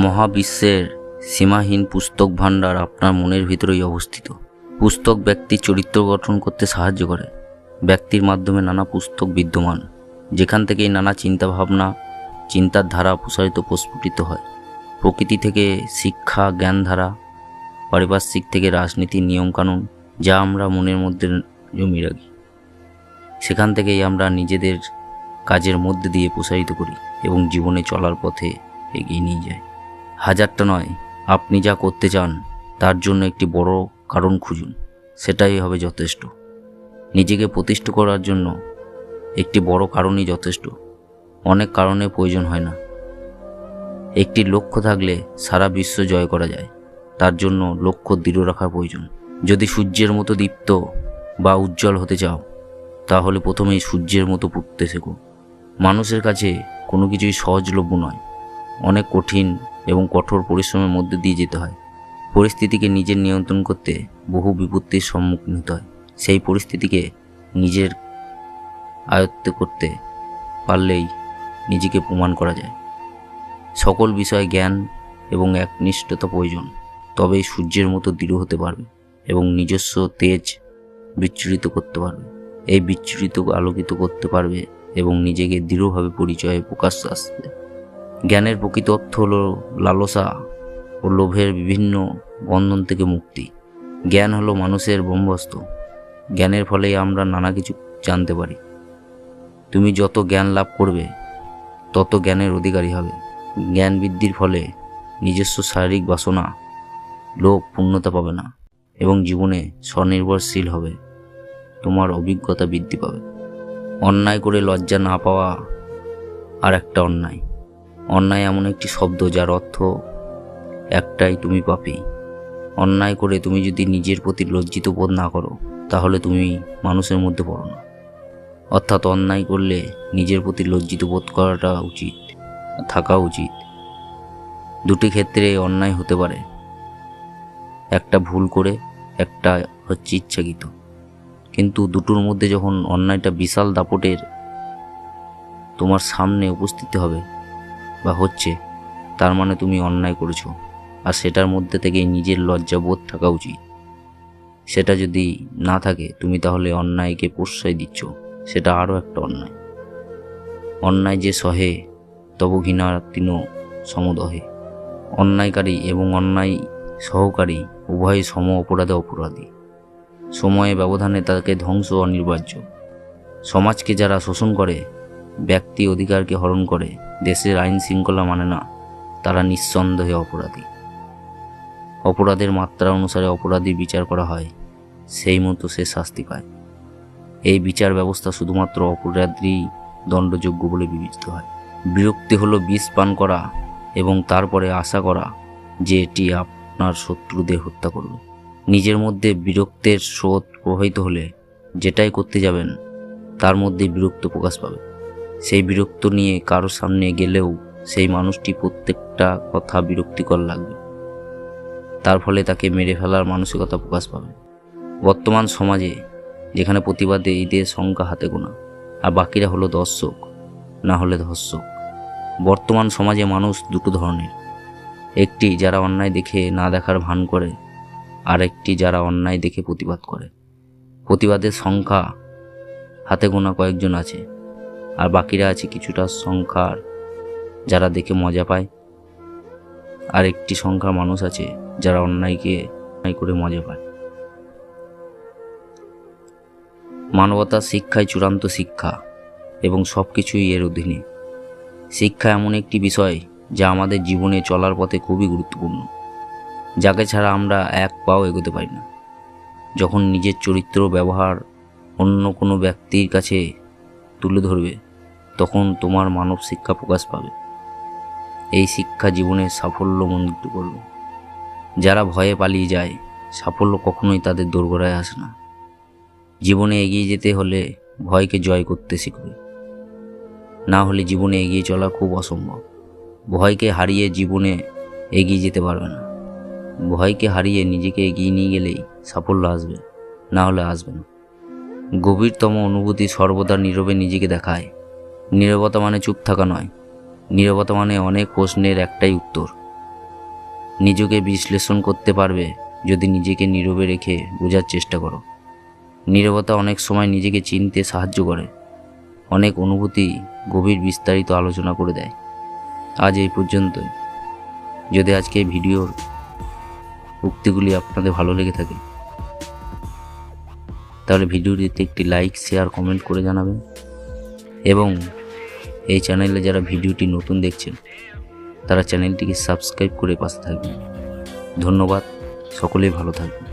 মহাবিশ্বের সীমাহীন পুস্তক ভাণ্ডার আপনার মনের ভিতরেই অবস্থিত। পুস্তক ব্যক্তির চরিত্র গঠন করতে সাহায্য করে। ব্যক্তির মাধ্যমে নানা পুস্তক বিদ্যমান। যেখান থেকেই নানা চিন্তাভাবনা, চিন্তার ধারা প্রসারিত প্রস্ফুটিত হয়। প্রকৃতি থেকে শিক্ষা, জ্ঞানধারা, পারিপার্শ্বিক থেকে রাজনীতি, নিয়মকানুন, যা আমরা মনের মধ্যে জমিয়ে রাখি। সেখান থেকেই আমরা নিজেদের কাজের মধ্যে দিয়ে প্রসারিত করি এবং জীবনে চলার পথে এগিয়ে নিয়ে যাই। হাজারটা নয়, আপনি যা করতে চান, তার জন্য একটি বড় কারণ খুঁজুন। সেটাই হবে যথেষ্ট। নিজেকে প্রতিষ্ঠা করার জন্য একটি বড় কারণই যথেষ্ট। অনেক কারণে প্রয়োজন হয় না। একটি লক্ষ্য থাকলে সারা বিশ্ব জয় করা যায়। তার জন্য লক্ষ্য দৃঢ় রাখা প্রয়োজন। যদি সূর্যের মতো দীপ্ত বা উজ্জ্বল হতে চাও, তাহলে প্রথমেই সূর্যের মতো পুড়তে শেখো। মানুষের কাছে কোনো কিছুই সহজলভ্য নয়। অনেক কঠিন এবং কঠোর পরিশ্রমের মধ্যে দিয়ে যেতে হয়। পরিস্থিতিকে নিজের নিয়ন্ত্রণ করতে বহু বিপত্তির সম্মুখীন হতে হয়। সেই পরিস্থিতিকে নিজের আয়ত্তে করতে পারলেই নিজেকে প্রমাণ করা যায়। সকল বিষয়ে জ্ঞান এবং একনিষ্ঠতা প্রয়োজন, তবেই সূর্যের মতো দৃঢ় হতে পারবে এবং নিজস্ব তেজ বিচ্ছুরিত করতে পারবে। এই বিচ্ছুরিত আলোকিত করতে পারবে এবং নিজেকে দৃঢ়ভাবে পরিচয়ে প্রকাশ আসবে জ্ঞানের প্রকৃত অর্থ হল লালসা ও লোভের বিভিন্ন বন্ধন থেকে মুক্তি। জ্ঞান হলো মানুষের ব্রহ্মস্ত্র জ্ঞানের ফলেই আমরা নানা কিছু জানতে পারি। তুমি যত জ্ঞান লাভ করবে, তত জ্ঞানের অধিকারী হবে। জ্ঞান বৃদ্ধির ফলে নিজস্ব শারীরিক বাসনা লোভ পূর্ণতা পাবে না এবং জীবনে স্বনির্ভরশীল হবে। তোমার অভিজ্ঞতা বৃদ্ধি পাবে। অন্যায় করে লজ্জা না পাওয়া আর একটা অন্যায়। অন্যায় এমন একটি শব্দ যার অর্থ একটাই তুমি পাপি। অন্যায় করে তুমি যদি নিজের প্রতি লজ্জিত বোধ না করো, তাহলে তুমি মানুষের মধ্যে পড়ো না। অর্থাৎ অন্যায় করলে নিজের প্রতি লজ্জিত বোধ করাটা উচিত, থাকা উচিত। দুটি ক্ষেত্রে অন্যায় হতে পারে। একটা ভুল করে, একটা হচ্ছে ইচ্ছাকৃত। কিন্তু দুটোর মধ্যে যখন অন্যায়টা বিশাল দাপটের তোমার সামনে উপস্থিত হবে বা হচ্ছে, তার মানে তুমি অন্যায় করেছ। আর সেটার মধ্যে থেকে নিজের লজ্জাবোধ থাকা উচিত। সেটা যদি না থাকে, তুমি তাহলে অন্যায়কে প্রশ্রয় দিচ্ছ। সেটা আরও একটা অন্যায়। অন্যায় যে সহে, তব ঘৃণা সমদহে। অন্যায়কারী এবং অন্যায় সহকারী উভয়ই সম অপরাধে অপরাধী। সময়ে ব্যবধানে তাকে ধ্বংস অনিবার্য সমাজকে যারা শোষণ করে, ব্যক্তি অধিকারকে হরণ করে, দেশের আইন শৃঙ্খলা মানে না, তারা নিঃসন্দেহে অপরাধী। অপরাধের মাত্রা অনুসারে অপরাধী বিচার করা হয়, সেই মতো সে শাস্তি পায়। এই বিচার ব্যবস্থা শুধুমাত্র অপরাধী দণ্ডযোগ্য বলে বিবেচিত হয়। বিরক্তি হলো বিষ পান করা এবং তারপরে আশা করা যে এটি আপনার শত্রুদের হত্যা করবে। নিজের মধ্যে বিরক্তের স্রোত প্রবাহিত হলে যেটাই করতে যাবেন, তার মধ্যে বিরক্ত প্রকাশ পাবে। সেই বিরক্ত নিয়ে কারোর সামনে গেলেও সেই মানুষটি প্রত্যেকটা কথা বিরক্তিকর লাগবে। তার ফলে তাকে মেরে ফেলার মানসিকতা প্রকাশ পাবে। বর্তমান সমাজে যেখানে প্রতিবাদে ঈদের সংখ্যা হাতে গোনা, আর বাকিরা হলো দর্শক, না হলে ধর্ষক। বর্তমান সমাজে মানুষ দুটো ধরনের। একটি যারা অন্যায় দেখে না দেখার ভান করে আর একটি যারা অন্যায় দেখে প্রতিবাদ করে। প্রতিবাদের সংখ্যা হাতে গোনা কয়েকজন আছে, আর বাকিরা আছে কিছুটা সংখ্যার যারা দেখে মজা পায়। আর একটি সংখ্যা মানুষ আছে যারা অন্যায়কে অন্যায় করে মজা পায়। মানবতা শিক্ষায় চূড়ান্ত শিক্ষা এবং সব কিছুই এর অধীনে। শিক্ষা এমন একটি বিষয় যা আমাদের জীবনে চলার পথে খুবই গুরুত্বপূর্ণ। যাকে ছাড়া আমরা এক পাও এগোতে পারি না। যখন নিজের চরিত্র ব্যবহার অন্য কোনো ব্যক্তির কাছে তুলে ধরবে, তখন তোমার মানব শিক্ষা প্রকাশ পাবে। এই শিক্ষা জীবনের সাফল্য মন্ডিত করবে। যারা ভয়ে পালিয়ে যায়, সাফল্য কখনোই তাদের দোরগোড়ায় আসে না। জীবনে এগিয়ে যেতে হলে ভয়কে জয় করতে শিখবে। না হলে জীবনে এগিয়ে চলা খুব অসম্ভব। ভয়কে হারিয়ে জীবনে এগিয়ে যেতে পারবে না। ভয়কে হারিয়ে নিজেকে এগিয়ে নিয়ে গেলেই সাফল্য আসবে, না হলে আসবে না। গভীরতম অনুভূতি সর্বদা নীরবে নিজেকে দেখায়। নীরবতা মানে চুপ থাকা নয়। নীরবতা মানে অনেক প্রশ্নের একটাই উত্তর। নিজেকে বিশ্লেষণ করতে পারবে যদি নিজেকে নীরবে রেখে বোঝার চেষ্টা করো। নীরবতা অনেক সময় নিজেকে চিনতে সাহায্য করে। অনেক অনুভূতি গভীর বিস্তারিত আলোচনা করে দেয়। আজ এই পর্যন্তই। যদি আজকে ভিডিওর উক্তিগুলি আপনাদের ভালো লেগে থাকে, তাহলে ভিডিওটিতে একটি লাইক শেয়ার কমেন্ট করে জানাবেন। এবং এই চ্যানেলে যারা ভিডিওটি নতুন দেখছেন, তারা চ্যানেলটিকে সাবস্ক্রাইব করে পাশে থাকবেন। ধন্যবাদ, সকলেই ভালো থাকবেন।